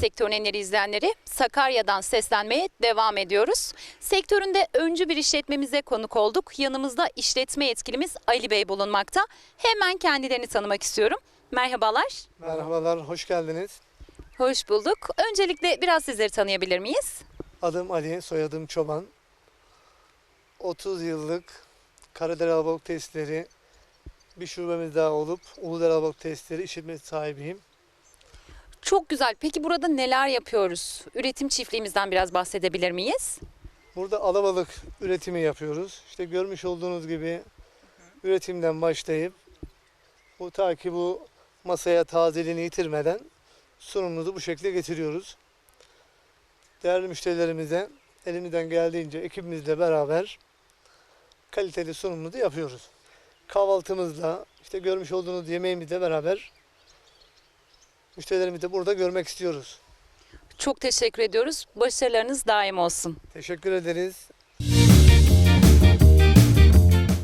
sektörün enleri izleyenleri Sakarya'dan seslenmeye devam ediyoruz. Sektöründe öncü bir işletmemize konuk olduk. Yanımızda işletme yetkilimiz Ali Bey bulunmakta. Hemen kendilerini tanımak istiyorum. Merhabalar. Merhabalar, hoş geldiniz. Hoş bulduk. Öncelikle biraz sizleri tanıyabilir miyiz? Adım Ali, soyadım Çoban. 30 yıllık Karadere Alabalık Testleri bir şubemiz daha olup Uludere Alabalık Testleri işletmesi sahibiyim. Çok güzel. Peki burada neler yapıyoruz? Üretim çiftliğimizden biraz bahsedebilir miyiz? Burada alabalık üretimi yapıyoruz. İşte görmüş olduğunuz gibi üretimden başlayıp bu ta ki bu masaya tazeliğini yitirmeden sunumumuzu bu şekilde getiriyoruz. Değerli müşterilerimize elimizden geldiğince ekibimizle beraber kaliteli sunumumuzu yapıyoruz. Kahvaltımızla işte görmüş olduğunuz yemeğimizle beraber müşterilerimizi burada görmek istiyoruz. Çok teşekkür ediyoruz. Başarılarınız daim olsun. Teşekkür ederiz.